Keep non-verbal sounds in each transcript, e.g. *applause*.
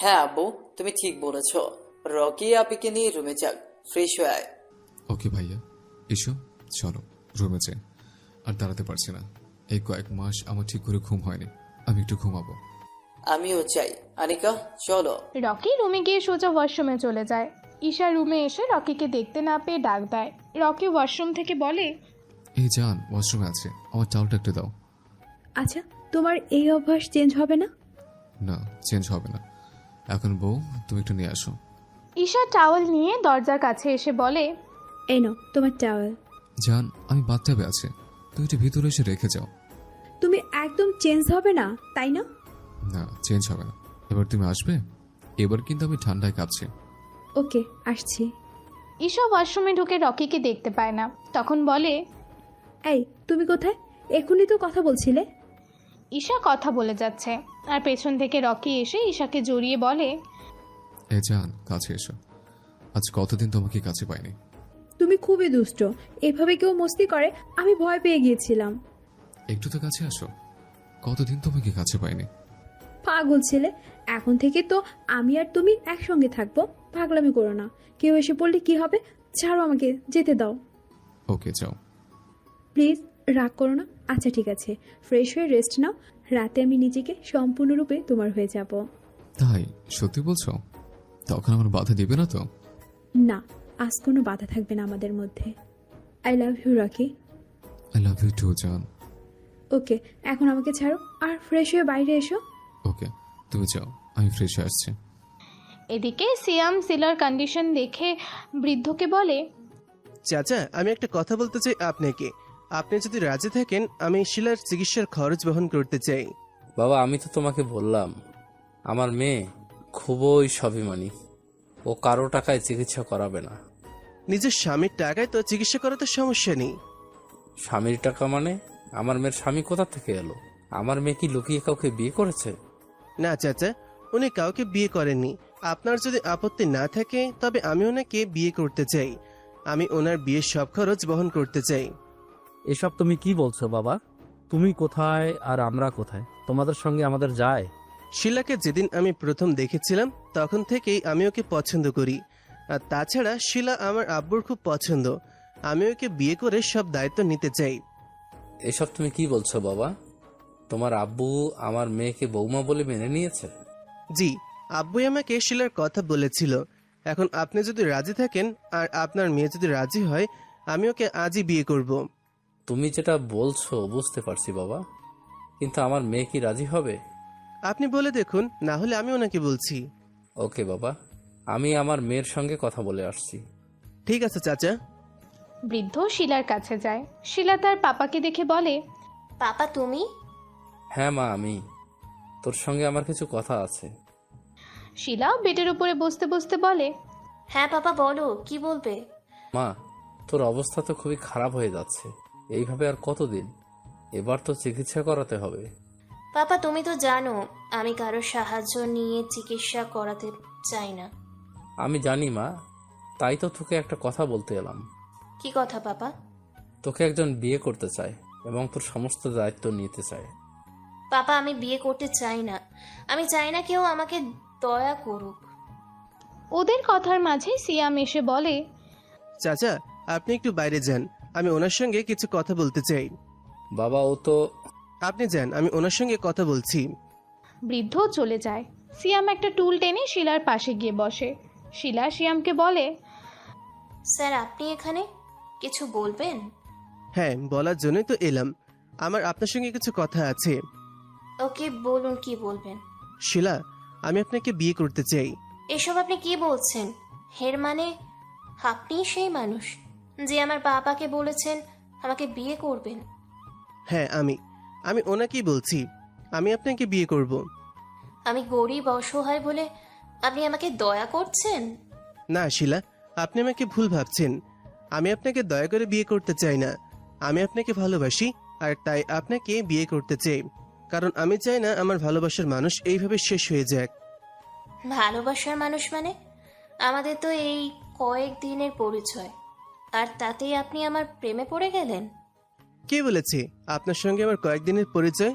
হ্যাঁ আব্বু তুমি ঠিক বলেছ। রকি আপিকে নিয়ে রুমে যাক। ফ্রেশ হয়ে আয়। ওকে ভাইয়া এসো চলো রুমে যাই। আর দাঁড়াতে পারছি না। এই কয়েক মাস আমার ঠিক করে ঘুম হয়নি। আমি একটু ঘুমাবো। আমিও চাই। আনিকা চলো। রকি রুমে গিয়ে সোজা ওয়াশরুমে চলে যায়। ঈশা রুমে এসে রকিকে দেখতে না পেয়ে ডাক দেয়। রকি ওয়াশরুম থেকে বলে এই যান ওয়াশরুমে আছে। আমার টাওয়ালটা একটু দাও। আচ্ছা তোমার এই অভ্যাস চেঞ্জ হবে না? না চেঞ্জ হবে না। এখন বউ তুমি একটু নিয়ে আসো। ঈশা টাওয়াল নিয়ে দরজার কাছে এসে বলে এই নাও তোমার টাওয়েল। জান আমি বাথটাবে আছে। তুমি একটু ভিতরে এসে রেখে যাও। তুমি একদম চেঞ্জ হবে না তাই না? না চেঞ্জ হবে না। এবার তুমি আসবে? এবার কিন্তু আমি ঠান্ডায় কাঁপছি। ওকে আসছি। ঈশা ওয়াশরুমে ঢুকে রকিকে দেখতে পায় না। তখন বলে এই তুমি কোথায়? এখনই তো কথা বলছিলে। ঈশা কথা বলে যাচ্ছে। আর পেছন থেকে রকি এসে ঈশাকে জড়িয়ে বলে এ জান কাছে এসো। আজ কতদিন তোমাকে কাছে পাইনি। তুমি খুবই দুষ্ট। এভাবে কেউ মস্তি করে আমি ভয় পেয়ে গিয়েছিলাম। একটু তো কাছে আসো। কতদিন তোমাকে কাছে পাইনি। পাগল ছেলে এখন থেকে তো আমি আর তুমি একসঙ্গে থাকব। পাগলামি করো না। কেউ এসে পড়লে কি হবে ছাড়ো আমাকে যেতে দাও। ওকে যাও। প্লিজ রাগ করো না। আচ্ছা ঠিক আছে। ফ্রেশ হয়ে রেস্ট নাও। রাতে আমি নিজেকে সম্পূর্ণরূপে তোমার হয়ে যাব। তাই? সত্যি বলছো? তখন আমার বাধা দিবে না তো? না আজ কোনো বাধা থাকবে না আমাদের মধ্যে। I love you Rocky I love you too জান ওকে এখন আমাকে ছাড়ো। আর ফ্রেশ হয়ে বাইরে এসো। ওকে তুমি যাও। আমি ফ্রেশ হয়ে আসছি। এদিকে সিয়াম সিলার কন্ডিশন দেখে বৃদ্ধকে বলে চাচা আমি একটা কথা বলতে চাই আপনাকে। আপনি যদি রাজি থাকেন আমি শিলার চিকিৎসার খরচ বহন করতে চাই। বাবা আমি তো তোমাকে বললাম আমার মেয়ে খুবই স্বাভিমানী। ও কারও টাকায় চিকিৎসা করাবে না। নিজের স্বামীর টাকায় তো চিকিৎসা করাতে সমস্যা নেই। স্বামীর টাকা মানে? আমার মেয়ের স্বামী কোথা থেকে এলো? আমার মেয়ে কি লুকিয়ে কাউকে বিয়ে করেছে? না চাচা উনি কাউকে বিয়ে করেননি। আপনার যদি আপত্তি না থাকে তবে আমি ওনাকে বিয়ে করতে চাই। আমি ওনার বিয়ের সব খরচ বহন করতে চাই। এসব তুমি কি বলছো বাবা? তুমি কোথায় আর আমরা কোথায়? তোমাদের সঙ্গে আমাদের যায়। শিলাকে যেদিন আমি প্রথম দেখেছিলাম তখন থেকেই আমি ওকে পছন্দ করি। আর তাছাড়া শিলা আমার আব্বুর খুব পছন্দ। আমি ওকে বিয়ে করে সব দায়িত্ব নিতে চাই। এসব তুমি কি বলছো বাবা? তোমার আব্বু আমার মেয়েকে বৌমা বলে মেনে নিয়েছে? জি আব্বুই আমাকে শিলার কথা বলেছিল। এখন আপনি যদি রাজি থাকেন আর আপনার মেয়ে যদি রাজি হয় আমি ওকে আজই বিয়ে করব। তুমি যেটা বলছো বুঝতে পারছি বাবা। কিন্তু আমার মেয়ে কি রাজি হবে? আপনি বলে দেখুন না হলে আমি ওনাকে বলছি। ওকে বাবা আমি আমার মেয়ের সঙ্গে কথা বলে আসছি। ঠিক আছে চাচা। বৃদ্ধ শিলার কাছে যায়। শিলা তার পাপাকে দেখে বলে পাপা তুমি? হ্যাঁ মা আমি। তোর সঙ্গে আমার কিছু কথা আছে। শিলাও বেডের উপরে বসতে বসতে বলে হ্যাঁ পাপা বলো কি বলবে? মা তোর অবস্থা তো খুবই খারাপ হয়ে যাচ্ছে। এইভাবে আর কতদিন? এবার তো চিকিৎসা করাতে হবে। পাপা তুমি তো জানো আমি কারও সাহায্য নিয়ে চিকিৎসা করাতে চাই না। আমি জানি মা। তাই তো তোকে একটা কথা বলতে এলাম। কি কথা পাপা? তোকে একজন বিয়ে করতে চায় এবং তোর সমস্ত দায়িত্ব নিতে চায়। পাপা আমি বিয়ে করতে চাই না। আমি চাই না কেউ আমাকে দয়া করুক। ওদের কথার মাঝে সিয়াম এসে বলে চাচা আপনি একটু বাইরে যান। আমি ওনার সঙ্গে কিছু কথা বলতে চাই। বাবা ও তো আপনি যান আমি ওনার সঙ্গে কথা বলছি। বৃদ্ধ চলে যায়। সিয়াম একটা টুল টেনে শিলার পাশে গিয়ে বসে। শিলা সিয়ামকে বলে স্যার আপনি এখানে কিছু বলবেন? হ্যাঁ বলার জন্যই তো এলাম। আমার আপনার সঙ্গে কিছু কথা আছে। ওকে বলুন কি বলবেন? শিলা আমি আপনাকে বিয়ে করতে চাই। এসব আপনি কি বলছেন? হের মানে আপনি সেই মানুষ। যে আমার বাবাকে বলেছেন আমাকে বিয়ে করবেন। হ্যাঁ আমি। আমি ওনাকেই বলছি। আমি আপনাকে বিয়ে করব। আমি গরিব অসহায় বলে আপনি আমাকে দয়া করছেন? না শিলা আপনি আমাকে ভুল ভাবছেন। আমি আপনাকে দয়া করে বিয়ে করতে চাই না। আমি আপনাকে ভালোবাসি আর তাই আপনাকে বিয়ে করতে চাই। কারণ আমি চাই না আমার ভালোবাসার মানুষ এইভাবে শেষ হয়ে যাক। ভালোবাসার মানুষ মানে? আমাদের তো এই কয়েক দিনের পরিচয়। আর তাতেই আপনি আমার প্রেমে পড়ে গেলেন? কে বলেছে? আপনার সঙ্গে আমার কয়েকদিনের পরিচয়?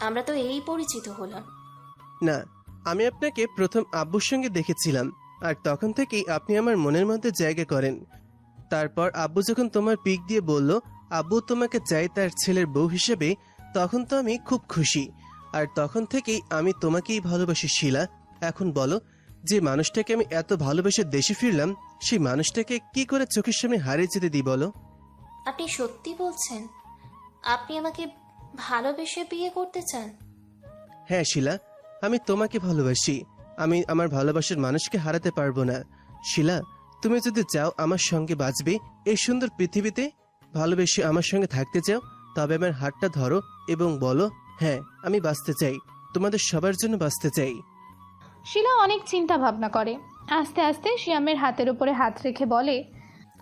আমরা তো এই পরিচিত হলাম। না আমি আপনাকে প্রথম আব্বুর সঙ্গে দেখেছিলাম আর তখন থেকেই আপনি আমার মনের মধ্যে জায়গা করেন। তারপর আব্বু যখন তোমার পিক দিয়ে বলল আব্বু তোমাকে চাই তার ছেলের বউ হিসেবে তখন তো আমি খুব খুশি। আর তখন থেকেই আমি তোমাকেই ভালোবাসি শিলা। এখন বলো যে মানুষটাকে আমি এত ভালোবেসে দেশে ফিরলাম সেই মানুষটাকে কি করে চোখের সামনে হারিয়ে যেতে দিই বলো? আপনি সত্যি বলছেন আপনি আমাকে ভালোবেসে বিয়ে করতে চান? হ্যাঁ শিলা আমি তোমাকে ভালোবাসি। আমি আমার ভালোবাসার মানুষকে হারাতে পারব না। শিলা তুমি যদি চাও আমার সঙ্গে বাঁচবে এই সুন্দর পৃথিবীতে ভালোবেসে আমার সঙ্গে থাকতে চাও তবে আমার হাতটা ধরো এবং বলো হ্যাঁ আমি বাঁচতে চাই। তোমাদের সবার জন্য বাঁচতে চাই। শিলা অনেক চিন্তা ভাবনা করে। আস্তে আস্তে শিয়ামের হাতের উপরে হাত রেখে বলে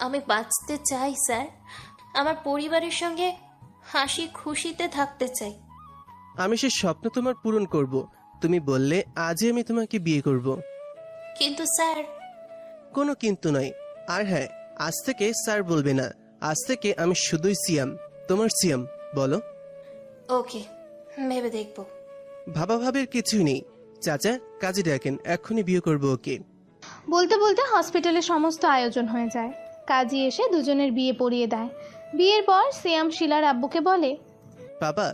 আমি বাঁচতে চাই স্যার। আমার পরিবারের সঙ্গে হাসি খুশিতে থাকতে চাই। আমি সে স্বপ্ন তোমার পূরণ করব। তুমি বললে আজই আমি তোমাকে বিয়ে করব। কিন্তু স্যার কোনো কিন্তু নয়। আর হ্যাঁ আজ থেকে স্যার বলবে না। আজ থেকে আমি শুধুই সিয়াম তোমার সিয়াম বলো। ওকে ভেবে দেখব। ভাবা ভাবের কিছুই নেই। চাচা কাজে ডাকেন এক্ষুনি বিয়ে করব ওকে। বলতে বলতে হসপিটালে সমস্ত আয়োজন হয়ে যায়। কাজী এসে দুজনের বিয়ে পড়িয়ে দেয়। বিয়ের পর সিয়াম শিলার আব্বুকে বলে বাবা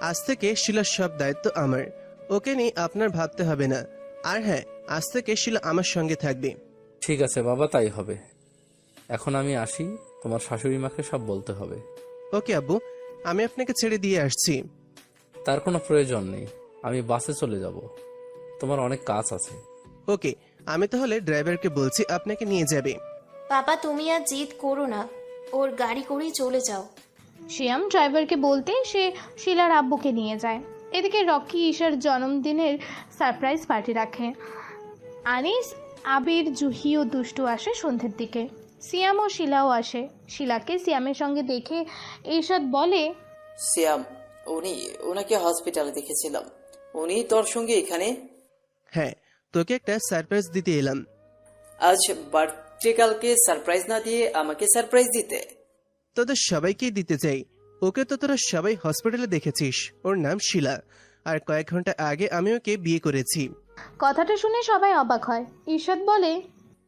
আজ থেকে শিলার সব দায়িত্ব আমার। ওকে নিয়ে আপনার ভাবতে হবে না। আর হ্যাঁ আজ থেকে শিলা আমার সঙ্গে থাকবে। ঠিক আছে বাবা তাই হবে। এখন আমি আসি তোমার শাশুড়ি মাকে সব বলতে হবে। ওকে আব্বু আমি আপনাকে ছেড়ে দিয়ে আসছি। তার কোনো প্রয়োজন নেই আমি বাসে চলে যাব। তোমার অনেক কাজ আছে। ওকে আমি তাহলে ড্রাইভারকে বলছি আপনাকে নিয়ে যাবে। বাবা তুমি আর জিদ করো না। ওর গাড়ি করেই চলে যাও। শিয়াম ড্রাইভারকে বলতে সে শিলার আব্বুকে নিয়ে যায়। এদিকে রকি ঈশার জন্মদিনের সারপ্রাইজ পার্টি রাখে। আনিস আবির জুহি ও দুষ্টু আসে সন্ধ্যের দিকে। সিয়াম ও শিলাও আসে। শিলাকে সিয়ামের সঙ্গে দেখে ঈশাদ বলে সিয়াম উনি ওনাকে হসপিটালে দেখেছিলাম। উনি তোর সঙ্গে এখানে হ্যাঁ তোকে একটা সারপ্রাইজ দিতে এলাম। আজ বার্থডে কালকে সারপ্রাইজ না দিয়ে আমাকে সারপ্রাইজ দিতে। তোদের সবাইকেই দিতে চাই। ওকে তো তোরা সবাই হসপিটালে দেখেছিস। ওর নাম শিলা। আর কয়েক ঘণ্টা আগে আমি ওকে বিয়ে করেছি। কথাটা শুনে সবাই অবাক হয়। ঈশাদ বলে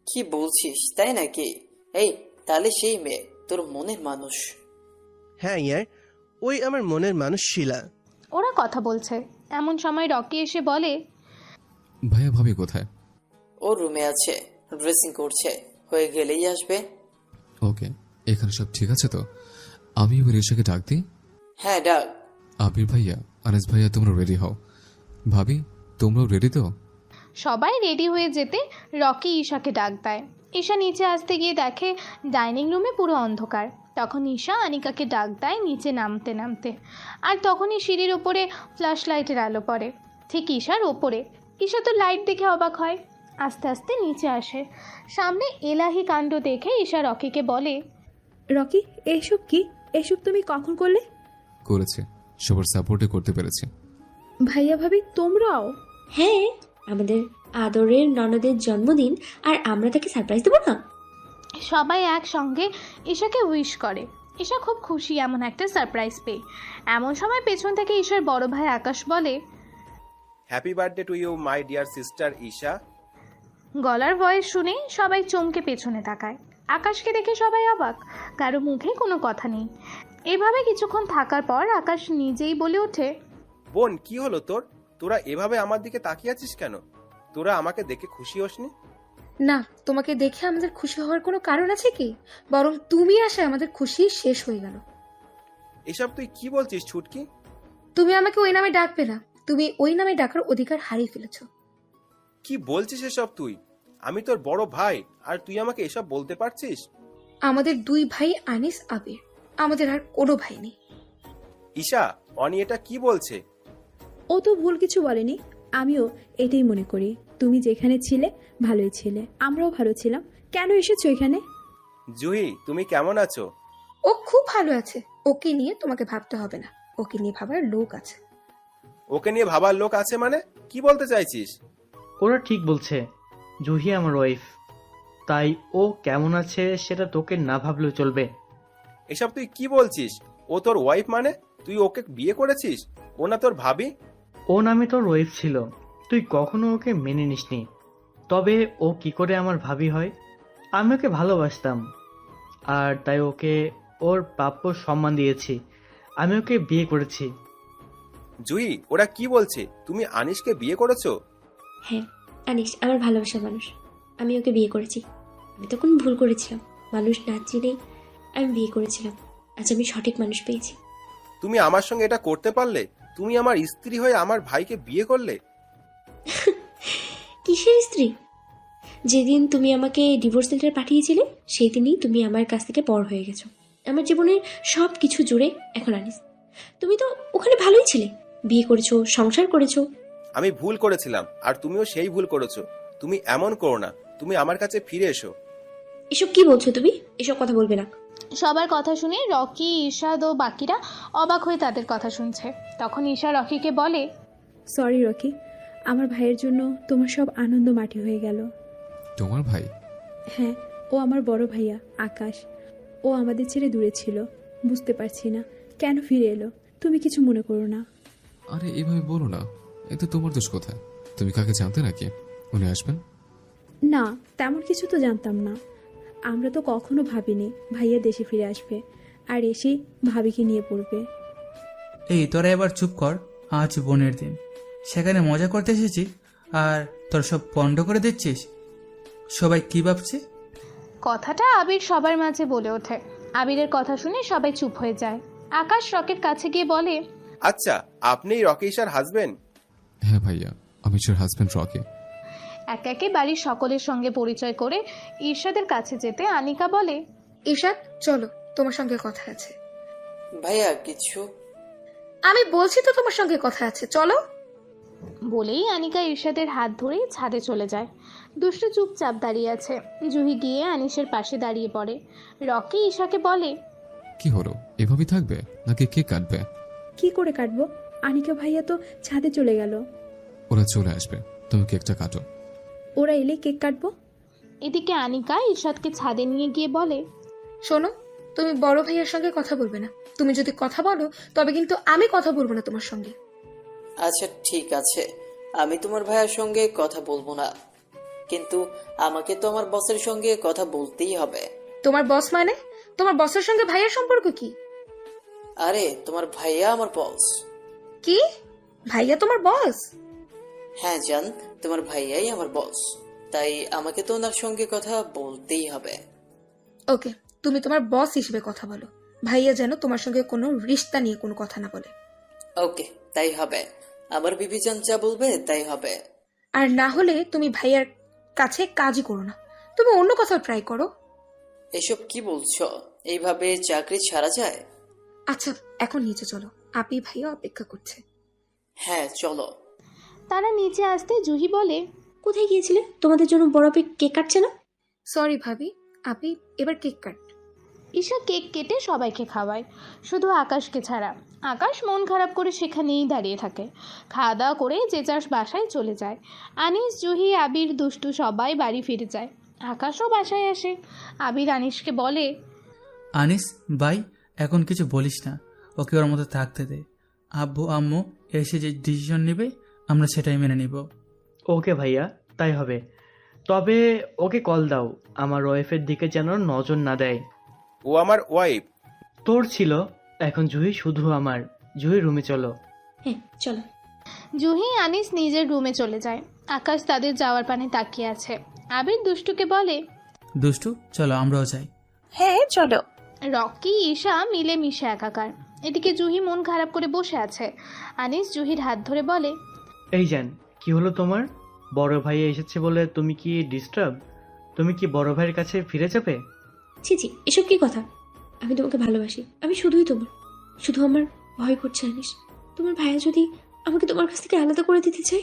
কি বলছিস তাই নাকি? এই তাহলে সেই মেয়ে তোর মনের মানুষ। হ্যাঁ ইয়ার। ওই আমার মনের মানুষ শিলা। ওরা কথা বলছে। এমন সময় রকি এসে বলে ভাইয়া ভাবি কোথায়? ও রুমে আছে ড্রেসিং করছে হয়ে গেলেই আসবে। ওকে এখানে সব ঠিক আছে তো? আমি এবার রিসাকে ডাক দিই। হ্যাঁ ডাক। আবির ভাইয়া আনিস ভাইয়া তোমরা রেডি হও। ভাবি তোমরাও রেডি তো? সবাই রেডি হয়ে যেতে রকি ঈশাকে ডাক দেয়। ঈশা নিচে আসতে গিয়ে দেখে ডাইনিং রুমে পুরো অন্ধকার। তখন ঈশা আনিকাকে ডাক দেয় নিচে নামতে নামতে। আর তখনই সিঁড়ির ওপরে ফ্ল্যাশ লাইটের আলো পড়ে। ঠিক ঈশার ওপরে। ঈশা তো লাইট দেখে অবাক হয়। আস্তে আস্তে নিচে আসে। সামনে এলাহি কাণ্ড দেখে ঈশা রকিকে বলে রকি এসব কি? এসব তুমি কখন করলে? করেছে। সবার সাপোর্টে করতে পেরেছি। ভাইয়া ভাবি তোমরাও? হ্যাঁ আমাদের আদরের ননদের জন্মদিন আর আমরা তাকে সারপ্রাইজ দেবো না? সবাই একসঙ্গে ঈশাকে উইশ করে। ঈশা খুব খুশি এমন একটা সারপ্রাইজ পেয়ে। এমন সময় পেছন থেকে ঈশার বড় ভাই আকাশ বলে happy birthday to you my dear sister Isha গলার ভয়েস শুনে সবাই চমকে পেছনে তাকায়। আকাশকে দেখে সবাই অবাক। কারও মুখে কোনো কথা নেই। এভাবে কিছুক্ষণ থাকার পর আকাশ নিজেই বলে ওঠে বোন কি হলো তোর? তোরা এভাবে আমার দিকে তাকিয়ে আছিস কেন? তোরা আমাকে দেখে খুশি হসনি? না তোমাকে দেখে আমাদের খুশি হওয়ার কোনো কারণ আছে কি? বরং তুমি আসায় আমাদের খুশি শেষ হয়ে গেল। এসব তুই কি বলছিস ছুটকি? তুমি আমাকে ওই নামে ডাকবে না। তুমি ওই নামে ডাকার অধিকার হারিয়ে ফেলেছ। কি বলছিস এসব তুই? আমি তোর বড় ভাই আর তুই আমাকে এসব বলতে পারছিস? আমাদের দুই ভাই আনিস আবির। আমাদের আর কোনো ভাই নেই। ঈশা অনি এটা কি বলছে? ও তো ভুল কিছু বলেনি। আমিও এটাই মনে করি। তুমি যেখানে ছিলে ভালোই ছিলে। আমরাও ভালো ছিলাম। কেন এসেছ এখানে? জুহি তুমি কেমন আছো? ও খুব ভালো আছে। ওকে নিয়ে তোমাকে ভাবতে হবে না। ওকে নিয়ে ভাবার লোক আছে। ওকে নিয়ে ভাবার লোক আছে মানে? কি বলতে চাইছিস? ওরা ঠিক বলছে জুহি আমার ওয়াইফ। তাই ও কেমন আছে সেটা তোকে না ভাবলেও চলবে। এসব তুই কি বলছিস? ও তোর ওয়াইফ মানে? তুই ওকে বিয়ে করেছিস? ও না তোর ভাবি? ও নামে তোর ওয়াইফ ছিল। তুই কখনো ওকে মেনে নিসনি। তবে ও কি করে আমার ভাবি হয়? আমি ওকে ভালোবাসতাম। আর তাই ওকে ওর প্রাপ্য সম্মান দিয়েছি। আমি ওকে বিয়ে করেছি। জুই ওরা কি বলছে? তুমি আনিশকে বিয়ে করেছ? হ্যাঁ আনিস আমার ভালোবাসার মানুষ। আমি ওকে বিয়ে করেছি। আমি তখন ভুল করেছিলাম। মানুষ না চিনেই আমি বিয়ে করেছিলাম। আজ আমি সঠিক মানুষ পেয়েছি। তুমি আমার সঙ্গে এটা করতে পারলে? তুমি আমার স্ত্রী হয়ে আমার ভাইকে বিয়ে করলে? *laughs* কিসের স্ত্রী? যেদিন তুমি আমাকে ডিভোর্স লেটার পাঠিয়েছিলে সেই দিনই তুমি আমার কাছ থেকে পর হয়ে গেছো। আমার জীবনের সব কিছু জুড়ে এখন আনিস তুমি তো ওখানে ভালোই ছিলে। বিয়ে করেছ সংসার করেছ? আমি ভুল করেছিলাম আর তুমিও সেই ভুল করেছ। তুমি এমন করো না তুমি আমার কাছে ফিরে এসো। এসব কি বলছো তুমি? এসব কথা বলবে না। সবার কথা শুনে রকি ঈশাদ ও বাকিরা অবাক হয়ে তাদের কথা শুনছে। তখন ঈশা রকিকে বলে সরি রকি। আমার ভাইয়ের জন্য তোমার সব আনন্দ মাটি হয়ে গেল। তোমার ভাই? হ্যাঁ ও আমার বড় ভাইয়া আকাশ। ও আমাদের ছেড়ে দূরে ছিল। বুঝতে পারছি না কেন ফিরে এলো? তুমি কিছু মনে করো না। আরে এভাবে বলো না। এতে তোমার দোষ কোথায়? তুমি কাকে জানতে নাকি? উনি আসবেন? না তেমন কিছু তো জানতাম না। আমরা তো কখনো ভাবিনি ভাইয়া দেশে ফিরে আসবে আর এসেই ভাবিকে নিয়ে পড়বে। এই তোরা এবার চুপ কর আজ বোনের দিন। সেখানে মজা করতে এসেছি আর তোর সব পণ্ড করে দিচ্ছিস সবাই কি ভাবছে? কথাটা আবির সবার মাঝে বলে ওঠে। আবিরের কথা শুনে সবাই চুপ হয়ে যায়। আকাশ রকের কাছে গিয়ে বলে আচ্ছা আপনি রকেশার হাজবেন্ড হ্যাঁ ভাইয়া আমি তোর হাজব্যান্ড রকে। এক একে বাড়ির সকলের সঙ্গে পরিচয় করে ঈর্ষাদের কাছে যেতে আনিকা বলে। ঈশাদ চলো তোমার সঙ্গে কথা আছে। ভাইয়া কিছু? আমি বলছি তো তোমার সঙ্গে কথা আছে চলো। বলেই আনিকা ঈর্ষাদের হাত ধরেই ছাদে চলে যায়। দুষ্টু চুপচাপ দাঁড়িয়ে আছে। জুহি গিয়ে আনিসের পাশে দাঁড়িয়ে পড়ে। রকি ঈশাকে বলে কি হলো? এভাবেই থাকবে? নাকি কে কাটবে? কি করে কাটবো? আনিকা ভাইয়া তো ছাদে চলে গেল। ওরা চলে আসবে। তুমি কেকটা কাটো। ওরা এলে কেক কাটবো? এদিকে আনিকা ঈশাদকে ছাদে নিয়ে গিয়ে বলে শোনো তুমি বড় ভাইয়ার সঙ্গে কথা বলবে না। তুমি যদি কথা বলো তবে কিন্তু আমি কথা বলব না তোমার সঙ্গে। আচ্ছা ঠিক আছে। আমি তোমার ভাইয়ার সঙ্গে কথা বলব না। কিন্তু আমাকে তো আমার বসের সঙ্গে কথা বলতেই হবে। তোমার বস মানে? তোমার বসের সঙ্গে ভাইয়ের সম্পর্ক কি? আরে তোমার ভাইয়া আমার বস কি? ভাইয়া তোমার বস হ্যাঁ জান তোমার ভাইয়াই আমার বস তাই আমাকে তো ওনার সঙ্গে কথা বলতেই হবে। ওকে তুমি তোমার বস হিসেবে কথা বলো। ভাইয়া যেন তোমার সঙ্গে কোনো রিস্তা নিয়ে কোনো কথা না বলে। ওকে তাই হবে। আমার বিবিচান যা বলবে তাই হবে। আর না হলে তুমি ভাইয়ার কাছে কাজই করো না। তুমি অন্য কোথাও ট্রাই করো। এসব কি বলছো? এইভাবে চাকরি ছাড়া যায়? আচ্ছা এখন নিচে চলো। আপি ভাইয়া অপেক্ষা করছে। হ্যাঁ চলো। তারা নিচে আসতে জুহি বলে কোথায় গিয়েছিলে? তোমাদের জন্য বড় আপি কেক কাটছে না? সরি ভাবি আপি এবার কেক কাট। ঈশা কেক কেটে সবাইকে খাওয়ায় শুধু আকাশকে ছাড়া। আকাশ মন খারাপ করে সেখানেই দাঁড়িয়ে থাকে। খাওয়া দাওয়া করে যে যার বাসায় চলে যায়। আনিস জুহি আবির দুষ্টু সবাই বাড়ি ফিরে যায়। আকাশও বাসায় আসে। আবির আনিসকে বলে আনিস ভাই এখন কিছু বলিস না। ওকে ওর মতো থাকতে দে। আব্বু আম্মু এসে যে ডিসিশন নেবে আমরা সেটাই মেনে নিব। ওকে ভাইয়া তাই হবে। তবে ওকে কল দাও। আমার ওয়াইফের দিকে যেন নজর না দেয়। ও আমার ওয়াইফ তোর ছিল। এখন জুহি শুধু আমার। জুহি রুমে চলো। হ্যাঁ চলো। জুহি আনিস নিজের রুমে চলে যায়। আকাশ তাদের যাওয়ার পানে তাকিয়ে আছে। আবির দুষ্টুকে বলে দুষ্টু চলো আমরাও যাই। হ্যাঁ চলো। রকি ঈশা মিলে মিশে একাকার। এদিকে জুহি মন খারাপ করে বসে আছে। আনিস জুহির হাত ধরে বলে এই যান কি হলো তোমার? বড় ভাই এসেছে বলে তুমি কি ডিস্টার্ব তুমি কি বড় ভাইয়ের কাছে ফিরে যাবে? ছি ছি এসব কি কথা? আমি তোমাকে ভালোবাসি আমি শুধুই তোমার। শুধু আমার ভয় করছে আনিস। তোমার ভাইয়া যদি আমাকে তোমার কাছ থেকে আলাদা করে দিতে চাই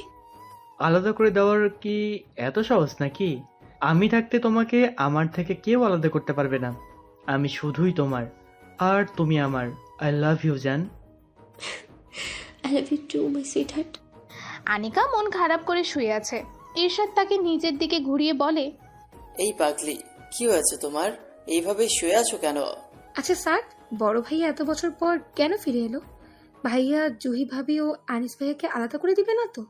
আলাদা করে দেওয়ার কি এত সহজ নাকি? আমি থাকতে তোমাকে আমার থেকে কেউ আলাদা করতে পারবে না। আমি শুধুই তোমার আর তুমি আমার। আই লাভ ইউ জান I love you too my sweetheart Anika মন খারাপ করে শুয়ে আছে। ঈর্ষাদ তাকে নিজের দিকে ঘুরিয়ে বলে এই পাগলি কি হয়েছে তোমার? এইভাবে শুয়ে আছো কেন? আচ্ছা স্যার বড় ভাইয়া এত বছর পর কেন ফিরে এলো? ভাইয়া জুহি ভাবি ও আনিস ভাইয়াকে আলাদা করে দিবে না তো?